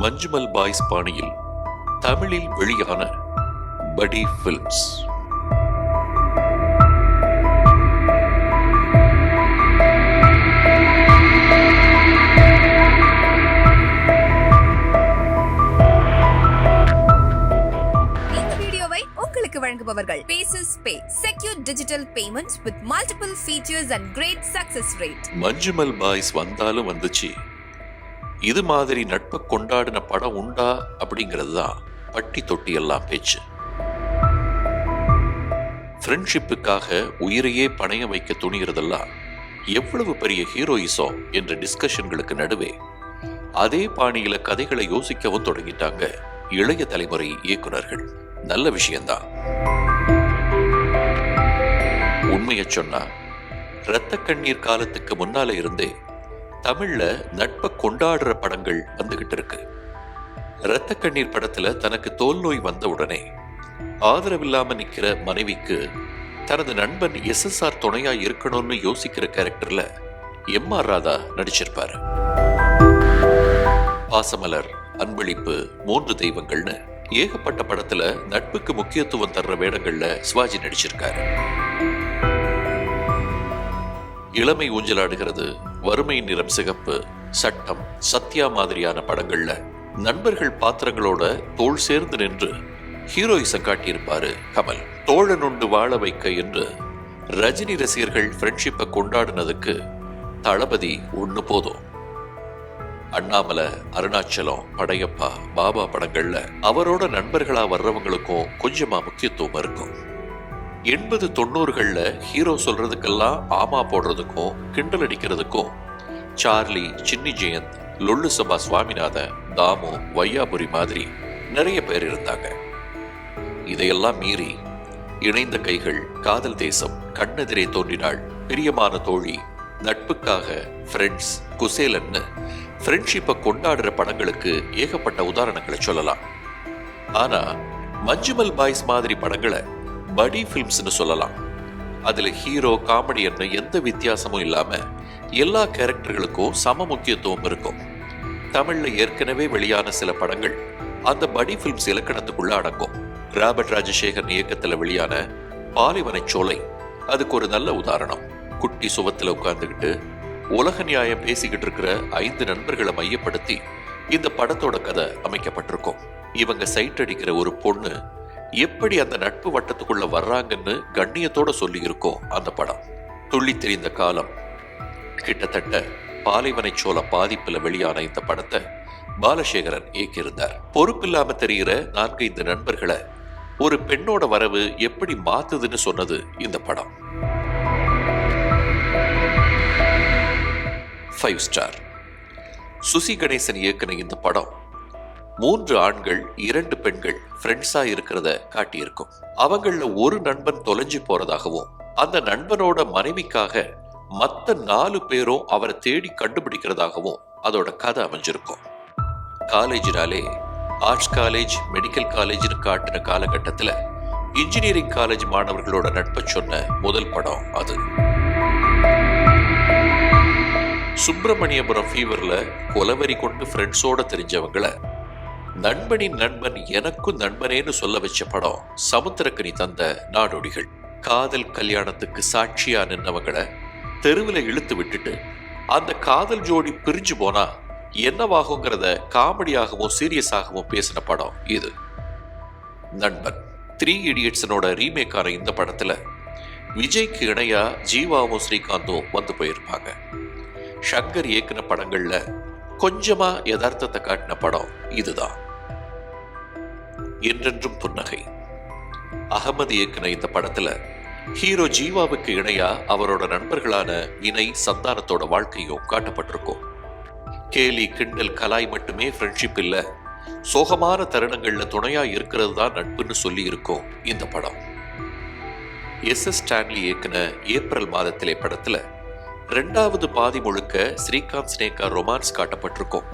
Manjummel boys பாணியில் தமிழில் வெளியான படி ஃபில்ம்ஸ் இந்த வீடியோவை உங்களுக்கு வழங்குபவர்கள் bases pay secure digital payments with multiple features and great success rate Manjummel Boys வந்தாலும் வந்துச்சு. இது மாதிரி நட்பை கொண்டாடின படம் உண்டா அப்படிங்கிறது தான் பட்டி தொட்டி எல்லாம் பேச்சு. ஃப்ரெண்ட்ஷிப்புக்காக உயிரையே பணைய வைக்க துணிகிறதெல்லாம் எவ்வளவு பெரிய ஹீரோயிசம் என்ற டிஸ்கஷன்களுக்கு நடுவே அதே பாணியில கதைகளை யோசிக்கவும் தொடங்கிட்டாங்க இளைய தலைமுறை இயக்குனர்கள் நல்ல விஷயம்தான். உண்மையை சொன்னா இரத்த கண்ணீர் காலத்துக்கு முன்னால இருந்தே தமிழ்ல நட்பை கொண்டாடுற படங்கள் வந்துகிட்டு இருக்கு. இரத்த கண்ணீர் படத்துல தனக்கு தோல் நோய் வந்த உடனே ஆதரவில்லாம நிக்கிற மனைவிக்கு தனது நண்பன் எஸ் எஸ் ஆர் துணையா இருக்கணும்னு யோசிக்கிற கேரக்டர்ல எம் ஆர் ராதா நடிச்சிருப்பாரு. பாசமலர் அன்பளிப்பு மூன்று தெய்வங்கள்னு ஏகப்பட்ட படத்துல நட்புக்கு முக்கியத்துவம் தர்ற வேடங்கள்ல சிவாஜி நடிச்சிருக்காரு. இளமை ஊஞ்சலாடுகிறது. வறுமை நிறம் சிகப்பு. சட்டம் சத்யா மாதிரியான படங்கள்ல. நண்பர்கள் பாத்திரங்களோட தோள் சேர்ந்து நின்று ஹீரோயிசம் காட்டியிருப்பாரு கமல். தோழன் உண்டு வாழ வைக்க என்று ரஜினி ரசிகர்கள் ஃப்ரெண்ட்ஷிப்பை கொண்டாடினதுக்கு தளபதி ஒண்ணு போதும். அண்ணாமலை அருணாச்சலம் படையப்பா பாபா படங்கள்ல அவரோட நண்பர்களா வர்றவங்களுக்கும் கொஞ்சமா முக்கியத்துவம் இருக்கும். எண்பது தொண்ணூறுகளில் ஹீரோ சொல்றதுக்கெல்லாம் ஆமா போடுறதுக்கும் கிண்டல் அடிக்கிறதுக்கும் சார்லி சின்னி ஜெயந்த் லொல்லு சபா சுவாமிநாதன் தாமு வையாபுரி மாதிரி நிறைய பேர் இருந்தாங்க. இதையெல்லாம் மீறி இணைந்த கைகள் காதல் தேசம் கண்ணெதிரே தோன்றினாள் பிரியமான தோழி நட்புக்காக ஃப்ரெண்ட்ஸ் குசேலன்னு ஃப்ரெண்ட்ஷிப்பை கொண்டாடுற படங்களுக்கு ஏகப்பட்ட உதாரணங்களை சொல்லலாம். ஆனா மஞ்சுமல் பாய்ஸ் மாதிரி படங்களை படி ஃபிலிம்ஸ்னு சொல்லலாம். அதில் ஹீரோ காமெடியன்னு எந்த வித்தியாசமும் இல்லாமல் எல்லா கேரக்டர்களுக்கும் சம முக்கியத்துவம் இருக்கும். தமிழில் ஏற்கனவே வெளியான சில படங்கள் அந்த படி ஃபிலிம்ஸ் இலக்கணத்துக்குள்ள அடங்கும். ராபர்ட் ராஜசேகரன் இயக்கத்தில் வெளியான பாலிவனை சோலை அதுக்கு ஒரு நல்ல உதாரணம். குட்டி சுவத்தில் உட்கார்ந்துக்கிட்டு உலக நியாயம் பேசிக்கிட்டு இருக்கிற ஐந்து நண்பர்களை மையப்படுத்தி இந்த படத்தோட கதை அமைக்கப்பட்டிருக்கும். இவங்க சைட் அடிக்கிற ஒரு பொண்ணு எப்படி அந்த நட்பு வட்டத்துக்குள்ள வர்றாங்கன்னு கண்ணியத்தோட சொல்லி இருக்கோம் அந்த படம். துள்ளி தெரிந்த காலம். கிட்டத்தட்ட பாலைவனை சோழ பாதிப்புல வெளியான இந்த படத்தை பாலசேகரன் இயக்கியிருந்தார். பொறுப்பில்லாம தெரிகிற நான்கைந்து நண்பர்களை ஒரு பெண்ணோட வரவு எப்படி மாத்துதுன்னு சொன்னது இந்த படம். ஃபைவ் ஸ்டார் சுசி கணேசன் இயக்குன இந்த படம் மூன்று ஆண்கள் இரண்டு பெண்கள் ஃப்ரெண்ட்ஸா இருக்கிறத காட்டியிருக்கும். அவங்கள ஒரு நண்பன் தொலைஞ்சு போறதாகவும் அந்த நண்பனோட மனைவிக்காக மத்த நாலு பேரும் அவரை தேடி கண்டுபிடிக்கிறதாகவும் அதோட கதை அமைஞ்சிருக்கும். காலேஜினாலே ஆர்ட்ஸ் காலேஜ் மெடிக்கல் காலேஜ்னு காட்டின காலகட்டத்தில் இன்ஜினியரிங் காலேஜ் மாணவர்களோட நட்பை சொன்ன முதல் படம் அது. சுப்பிரமணியபுரம் ஃபீவர்ல கொலவெறி கொண்டு ஃப்ரெண்ட்ஸோட தெரிஞ்சவங்களை நண்பனின் நண்பன் எனக்கும் நண்பனேன்னு சொல்ல வச்ச படம் சமுத்திரக்கனி தந்த நாடோடிகள். காதல் கல்யாணத்துக்கு சாட்சியா நின்னவங்களை தெருவில் இழுத்து விட்டுட்டு அந்த காதல் ஜோடி பிரிஞ்சு போனா என்னவாகுங்கிறத காமெடியாகவும் சீரியஸாகவும் பேசின படம் இது. நண்பன் த்ரீ இடியட்ஸனோட ரீமேக்கான இந்த படத்துல விஜய்க்கு இணையா ஜீவாவும் ஸ்ரீகாந்தும் வந்து போயிருப்பாங்க. ஷங்கர் இயக்குன படங்கள்ல கொஞ்சமா யதார்த்தத்தை காட்டின படம் இதுதான். என்றென்றும் புன்னகை. அகமது இயக்குன இந்த படத்துல ஹீரோ ஜீவாவுக்கு இணையா அவரோட நண்பர்களான வினய் சந்தானத்தோட வாழ்க்கையும் காட்டப்பட்டிருக்கும். கேலி கிண்டல் கலாய் மட்டுமே ஃப்ரெண்ட்ஷிப் இல்ல சோகமான தருணங்கள்ல துணையா இருக்கிறது தான் நட்புன்னு சொல்லி இருக்கும் இந்த படம். எஸ். எஸ். ஸ்டான்லி இயக்குன ஏப்ரல் மாதத்திலே படத்துல ரெண்டாவது பாதி முழுக்க ஸ்ரீகாந்த் ஸ்னேகா ரொமான்ஸ் காட்டப்பட்டிருக்கும்.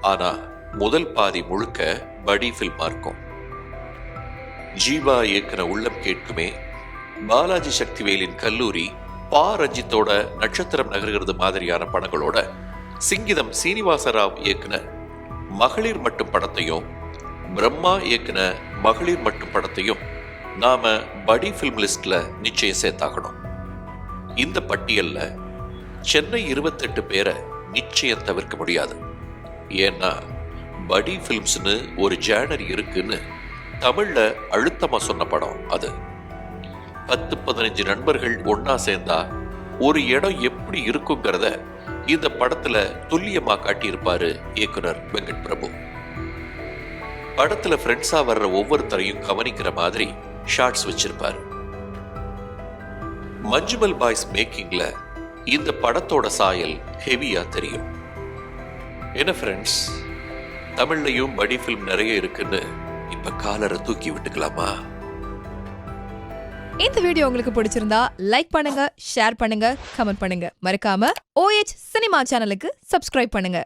ஆனா முதல் பாதி முழுக்க படி ஃபில்மா இருக்கும். ஜீவா இயக்குன உள்ளம் கேட்குமே. பாலாஜி சக்திவேலின் கல்லூரி பா. ரஞ்சித்தோட நட்சத்திரம் நகர்கிறது மாதிரியான படங்களோட சிங்கிதம் சீனிவாசராவ் இயக்குன மகளிர் மட்டும் படத்தையும் பிரம்மா இயக்குன மகளிர் மட்டும் படத்தையும் நாம படி ஃபில்ம் லிஸ்ட்ல நிச்சயம் சேர்த்தாகணும். இந்த பட்டியல்ல சென்னை இருபத்தெட்டு பேரை நிச்சயம் தவிர்க்க முடியாது. ஏன்னா படி ஃபில்ம்ஸ்னு ஒரு ஜேனர் இருக்குன்னு தமிழ்ல அழுத்தமா சொன்ன படம் அது. பத்து பதினஞ்சு நண்பர்கள் ஒன்னா சேர்ந்தா ஒரு இடம் எப்படி இருக்குங்கிறத இந்த படத்துல துல்லியமா காட்டியிருப்பாரு இயக்குனர் வெங்கட் பிரபு. படத்துல ஃப்ரெண்ட்ஸா வர்ற ஒவ்வொருத்தரையும் கவனிக்கிற மாதிரி ஷார்ட்ஸ் வச்சிருப்பாரு. மஞ்சுமல் பாய்ஸ் மேக்கிங்ல இந்த படத்தோட சாயல் ஹெவியா தெரியும். என்ன ஃப்ரெண்ட்ஸ் தமிழ்லையும் படி ஃபில்ம் நிறைய இருக்குன்னு இப்ப காலரை தூக்கி விட்டுக்கலாமா? இந்த வீடியோ உங்களுக்கு பிடிச்சிருந்தா லைக் பண்ணுங்க ஷேர் பண்ணுங்க கமெண்ட் பண்ணுங்க. மறக்காம ஓஎச் சினிமா சேனலுக்கு சப்ஸ்கிரைப் பண்ணுங்க.